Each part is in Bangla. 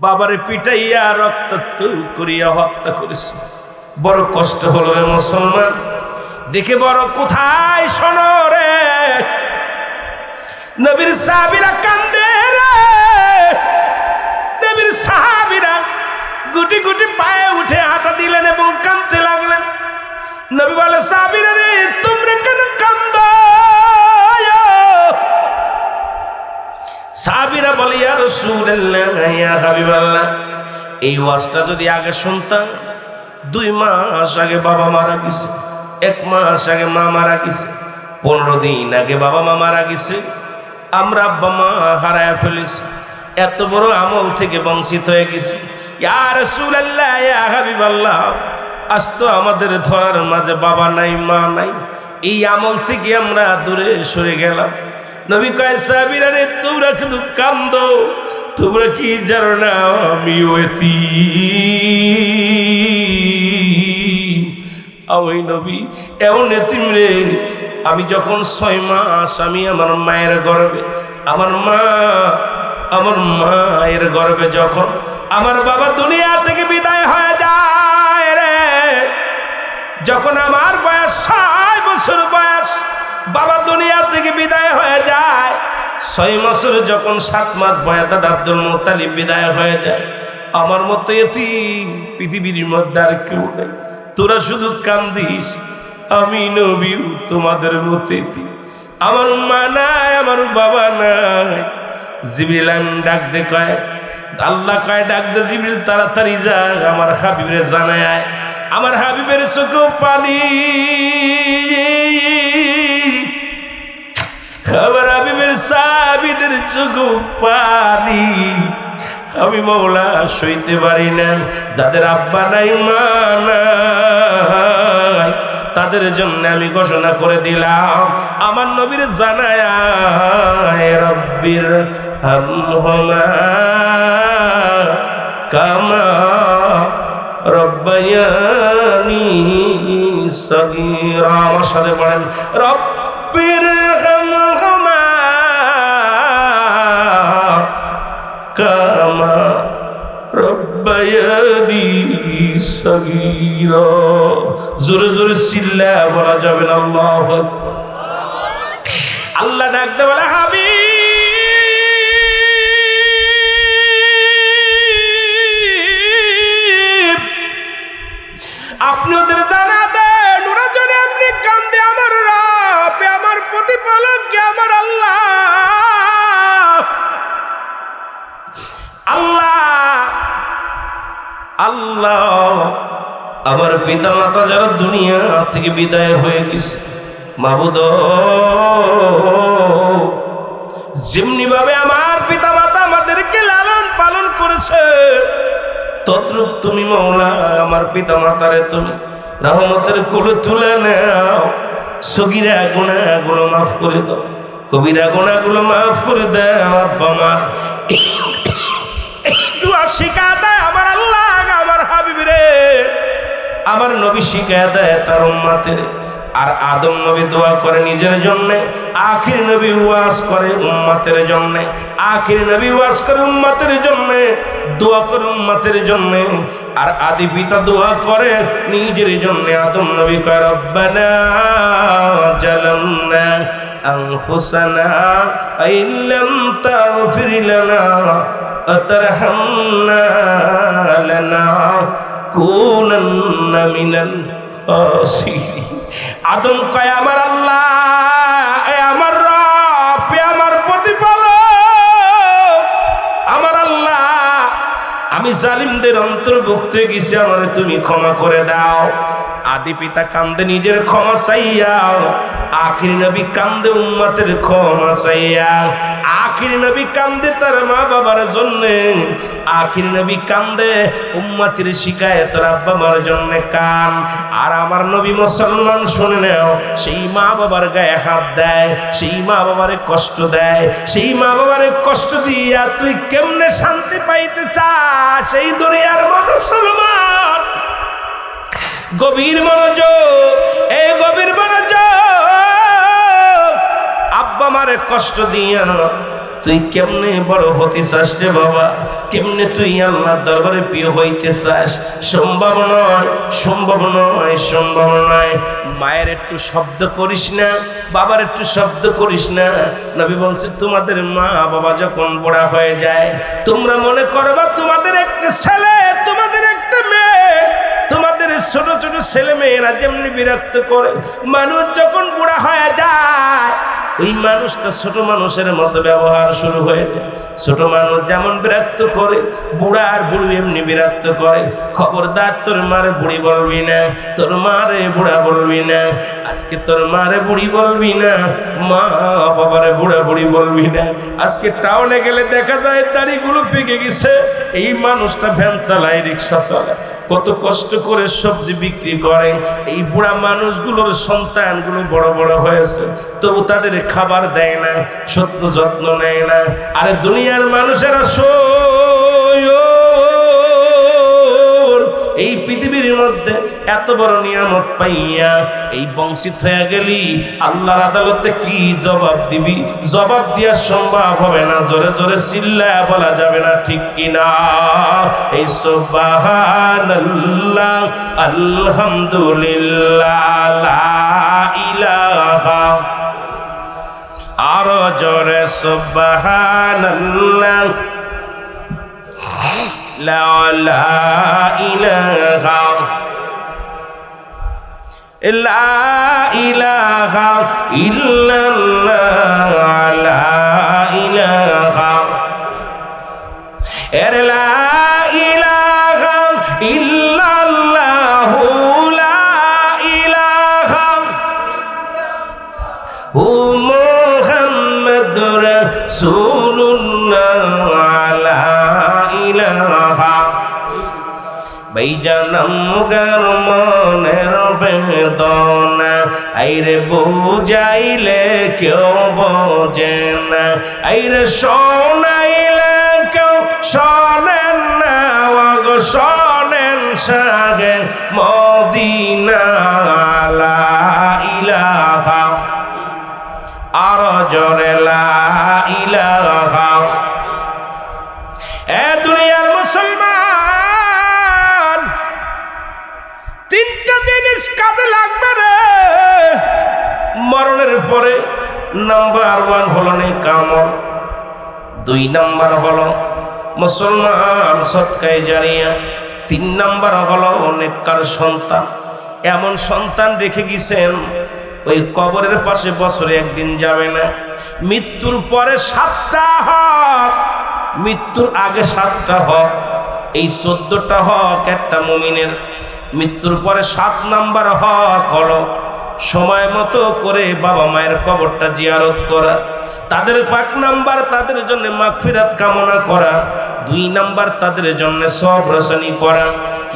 বাবারে পিটাইয়া রক্তাক্ত করিয়া হত্যা করেছে। বড় কষ্ট হলো রে মুসলমান। দেখে বড় কোথায় শোনো রে? নবীর সাহাবিরা কান্দে রে। নবীর সাহাবিরা গুটি গুটি পায়ে উঠে হাঁটা দিলেন এবং কাঁদতে লাগলেন। নবী বলে, সাহাবিরা রে সাহাবিরা বলে, ইয়া রাসূলুল্লাহ, ইয়া হাবিবাল্লাহ। এই ওয়াজটা যদি আগে শুনতাম, দুই মাস আগে বাবা মারা গেছে, এক মাস আগে মা মারা গেছে, পনেরো দিন আগে বাবা মা মারা গেছে, আমরা আব্বা মা হারায় ফেলেছি, এত বড় আমল থেকে বঞ্চিত হয়ে গেছি। ইয়া রাসূলুল্লাহ হাবিবাল্লাহ, আজ তো আমাদের ধরার মাঝে বাবা নাই, মা নাই। এই আমল থেকে আমরা দূরে সরে গেলাম। নবী কয় সাহাবীরা রে তোমরা কিন্তু কান্দ, তোমরা কি জানো না, আমি ওয়েতি ওই নবী, এমন এতিম রে, আমি যখন ছয় মাস আমি আমার মায়ের গর্বে, আমার মা, আমার মায়ের গর্বে যখন আমার বাবা দুনিয়া থেকে বিদায় হয়ে যায় রে, যখন আমার বয়স ছয় বছর বয়স বাবা দুনিয়া থেকে বিদায় হয়ে যায়। ছয় বছর যখন সাত মাস বয়স, দাদা আব্দুল মোতালিব বিদায় হয়ে যায়। আমার মতো এটি পৃথিবীর মধ্যে আর কেউ নেই। তোরা শুধু কান্দিস, আমি নবীও তোমাদের মতো এটি আমার মা নাই, আমার বাবা নাই। জিবিল ডাক দে কয়, আল্লাহ কয়, ডাক দে জিবিল তাড়াতাড়ি যা। আমার হাবিবের জানায়, আমার হাবিবের চোখ পানি। আমার হাবিবের সাবিদের চোখ পানি। আমি মৌলা সইতে পারি না, যাদের আব্বা নাই, মা নাই, তাদের জন্য আমি ঘোষণা করে দিলাম। আমার নবীর জানায় রব্বির কামা রব্বায়ানি সগীরা। আমার সাথে পড়েন, রব্বির রব্বায়ানি সগীরা। জোরে জোরে চিল্লা বলা যাবে না আল্লাহ আল্লাহ ডাকতে বলে হাবি পিতা মাতা যারা দুনিয়া থেকে বিদায় হয়ে গেছে মাবুদ যেমনি ভাবে আমার পিতা মাতা আমাদেরকে লালন পালন করেছে, তদ্রুপ তুমি মৌলা, আমার পিতা মাতারে তুমি রহমতের কোলে তুলে নাও। সগিরা গুণাগুলো মাফ করে দাও, কবিরা গুণাগুলো মাফ করে দাও। আব্বা মা, একটু আর আমার নবী শিখা দেয় তার উম্মাতের আর আদম নবী দোয়া করে নিজের জন্য আখির নবী ওয়াজ করে উম্মাতের জন্য আখির নবী ওয়াজ করে উম্মাতের জন্য দোয়া করে উম্মাতের জন্য আর আদি পিতা দোয়া করে নিজের জন্য আদম নবী কয় রব্বানা জালামনা আনফুসানা আইল্লাম তাগফির লানা وترحمنا আকুনান্না মিনাল আসিরিন আদম কয়, আমার আল্লাহ আমার রব আমার প্রতিপালক। আমার আল্লাহ, আমি জালিমদের অন্তর্ভুক্ত হয়ে গেছি, আমার তুমি ক্ষমা করে দাও। আদি পিতা কান্দে নিজের ক্ষমা চাইয়াও আখির নবী কান্দে উম্মাতের ক্ষমা চাইয়া। আখির নবী কান্দে তার মা বাবার জন্য, আখির নবী কান্দে উম্মাতির শিকায়ত আব্বা মার জন্য কান। আর আমার নবী মুসলমান শুনে নাও, সেই মা বাবার গায়ে হাত দেয়, সেই মা বাবারে কষ্ট দেয়, সেই মা বাবারে কষ্ট দিয়া তুই কেমনে শান্তি পাইতে চাস? সেই দুনিয়ার মুসলমান। গভীর মনোযোগ, এই গভীর মনোযোগ। আব্বা মারে কষ্ট দিয়া, তুই কেমনে বড় হতে চাস রে বাবা? কেমনে তুই আল্লাহর দরবারে প্রিয় হইতে চাস? সম্ভব নয় সম্ভব নয় সম্ভব নয়। মায়ের একটু শব্দ করিস না, বাবার একটু শব্দ করিস না। নবী বলছে, তোমাদের মা বাবা যখন বড়া হয়ে যায়, তোমরা মনে করবা তোমাদের একটা ছেলে ছোট ছোট ছেলে মেয়েরা যেমনি বিরক্ত করে মানুষ যখন বুড়া হয়ে যায় ওই মানুষটা ছোট মানুষের মতো ব্যবহার শুরু হয়ে যায়। ছোট মানুষ যেমন বিরক্ত করে, বুড়া আর বুড়ি এমনি বিরক্ত করে, খবরদার তোর মারে বুড়ি বলবি না, তোর মারে বুড়া বলবি না, আজকে তোর মারে বুড়ি বলবি না, মা বাবারে বুড়া বুড়ি বলবি না। আজকে টাউনে গেলে দেখা যায় দাড়িগুলো পেকে গেছে, এই মানুষটা ভ্যান চালায়, রিক্সা চালায়। কত কষ্ট করে সবজি বিক্রি করে, এই বুড়া মানুষগুলোর সন্তানগুলো বড় বড় হয়েছে, তবু তাদের খাবার দেয় না সত্য যত্ন নেয় না। আরে দুনিয়ার মানুষেরা এই পৃথিবীর মধ্যে এত বড় নিয়ামত পাইয়া এই বংশিত হয়ে গেলি, আল্লাহর আদালতে কি জবাব দিবি? জবাব দেওয়া সম্ভব হবে না, জোরে জোরে চিল্লা বলা যাবে না, ঠিক কিনা? এই সুবহানাল্লাহ, আলহামদুলিল্লাহ ইলাহা আরো জোরে সুবহানাল্লাহ লা ইলাহা লা ইলাহা ইল্লাল্লাহ লা ইলাহা এর লা ইলাহা ইল্লাল্লাহ লা ইলাহা ও মুহাম্মাদুর রাসূলুল্লাহ, লা ইলাহা বৈজনম গর মনের বেদনা, আইরে বুঝাইলে কেউ বোঝে না। আইরে শোনাইলে কেউ শোনেন না ওয়াগ শোনেন সাগে মদিনা। লাগবে রে। মরণের পরে নাম্বার ওয়ান হলো নে কামল দুই নাম্বার হলো মুসলমান সৎকায় জানিয়া, তিন নাম্বার হলো অনেককার সন্তান। এমন সন্তান রেখে গেছেন, ওই কবরের পাশে বছরে একদিন যাবে না। মৃত্যুর পরে সাতটা হক, মৃত্যুর আগে সাতটা হক, এই চোদ্দটা হক একটা মমিনের মৃত্যুর পরে সাত নাম্বার হক হলো সময় মতো করে বাবা মায়ের কবরটা জিয়ারত করা। তাদের পাক নাম্বার তাদের জন্য মাগফিরাত কামনা করা। দুই নাম্বার তাদের জন্য সব রসানি করা।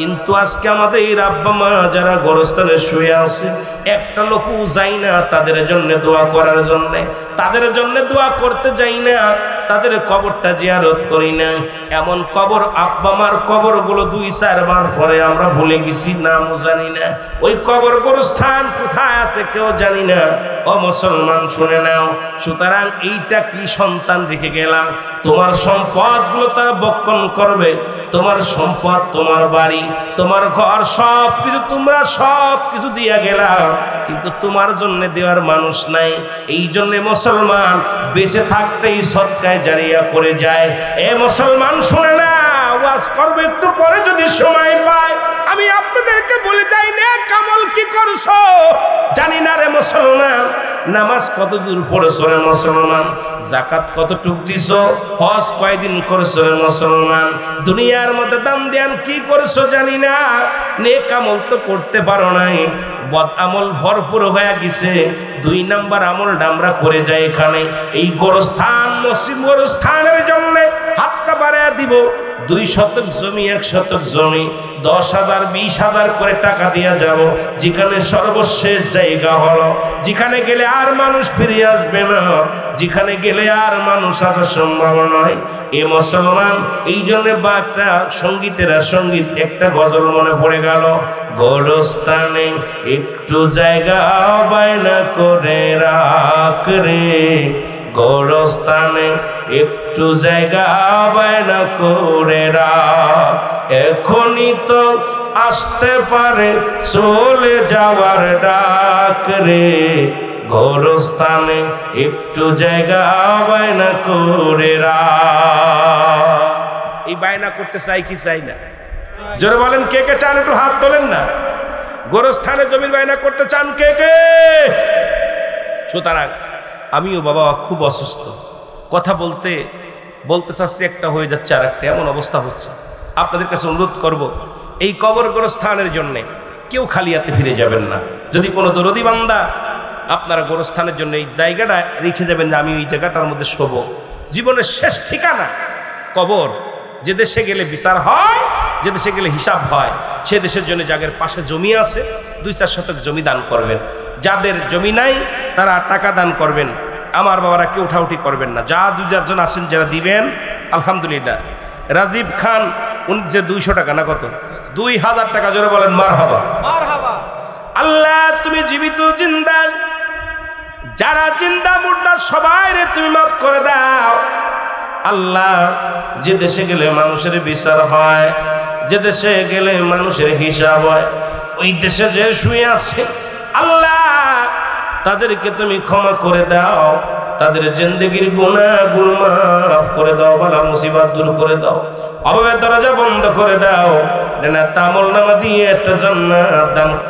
কিন্তু আজকে আমাদের এই আব্বা মা যারা গোরস্থানে শুয়ে আছে, একটা লোকও যাই না তাদের জন্য দোয়া করার জন্য। তাদের জন্য দোয়া করতে যাই না, তাদের কবরটা জিয়ারত করি না। এমন কবর আব্বা মার কবরগুলো দুই চারবার পরে আমরা ভুলে গেছি, নামও জানি না। ওই কবর গোরস্থান কোথায় আছে কেউ জানি না। ও মুসলমান, শুনে নাও। সুতরাং এইটা কি সন্তান রেখে গেলাম? তোমার সম্পদগুলো তারা বক্ষণ করবে। তোমার সম্পদ, তোমার বাড়ি, তোমার ঘর সব কিছু তোমরা সব কিছু দিয়া গেলাম। কিন্তু তোমার জন্য দেওয়ার মানুষ নাই। এই জন্যে মুসলমান বেঁচে থাকতেই সৎকায় জারিয়া করে যায়। এ মুসলমান, শুনে না, ওয়াজ করবে একটু পরে যদি সময় পায়। আমি আপনাদেরকে বলে যাই না কামল, কি করছ? মুসলমান, নামাজ কত দূর পড়েছো রে মুসলমান? জাকাত কতটুক দিছ? হজ কয়দিন করছ রে মুসলমান? দুনিয়ার মধ্যে দাম দেন কি করছ জানি না। নে কামল তো করতে পারো নাই। বদ আমল ভরপুর হয়ে গেছে। দুই নাম্বার আমল ডামরা করে যায় এখানে। এই গোরস্থান, মসজিদ গোরস্থানের জন্য হাতটা বাড়ায় দিব। দুই শতক জমি, এক শতক জমি, দশ হাজার, বিশ হাজার করে টাকা দিয়া যাব। যেখানে সর্বশেষ জায়গা হলো, যেখানে গেলে আর মানুষ ফিরে আসবে না, যেখানে গেলে আর মানুষ আসা সম্ভব নয় এ মুসলমান, এই জন্য বা একটা সঙ্গীতেরা সংগীত একটা গজল মনে পড়ে গেল, গোরস্থানে একটু জায়গা বায়না করে রাখ রে, গোরস্থানে একটু জায়গা বায়না করে রাখ এখনই তো আসতে পারে, চলে যাওয়ার ডাক রে। গোরস্থানে একটু জায়গা বায়না করে রাখ এই বায়না করতে চাই কি চাই না? জোরে বলেন, কে কে চান? একটু হাত তোলেন না। গোরস্থানে জমির বায়না করতে চান কে কে? সুতরাং আমিও বাবা খুব অসুস্থ। কথা বলতে বলতে চাচ্ছি একটা হয়ে যাচ্ছে আর একটা, এমন অবস্থা হচ্ছে। আপনাদের কাছে অনুরোধ করব, এই কবর গোরস্থানের জন্যে কেউ খালিয়াতে ফিরে যাবেন না। যদি কোনো দরদি বান্দা আপনারা গোরস্থানের জন্য এই জায়গাটা রেখে যাবেন যে আমি ওই জায়গাটার মধ্যে শোব। জীবনের শেষ ঠিকানা কবর। যে দেশে গেলে বিচার হয়, যে দেশে গেলে হিসাব হয়, সে দেশের জন্য যাদের পাশে জমি আছে, দুই চার শতক জমি দান করবেন। যাদের জমি নাই, তারা টাকা দান করবেন। আমার বাবারা কেউ উঠাউঠি করবেন না। যা দু চারজন আছেন যারা দিবেন আলহামদুলিল্লাহ। রাজীব খান উনি যে দুইশো টাকা না কত? দুই হাজার টাকা জোরে বলেন মার হবা আল্লাহ তুমি জীবিত জিন্দা। যারা চিন্তা মুর্দা সবাই রে তুমি মাফ করে দাও। আল্লাহ যে দেশে গেলে মানুষের বিচার হয় যে দেশে গেলে মানুষের হিসাব হয় ওই দেশে যে শুয়ে আছে আল্লাহ তাদেরকে তুমি ক্ষমা করে দাও। তাদের জিন্দগির গুনা মাফ করে দাও, বালা মুসিবাত দূর করে দাও। অভাবের দরজা বন্ধ করে দাও। তামল নামা দিয়ে একটা জান্নাত দান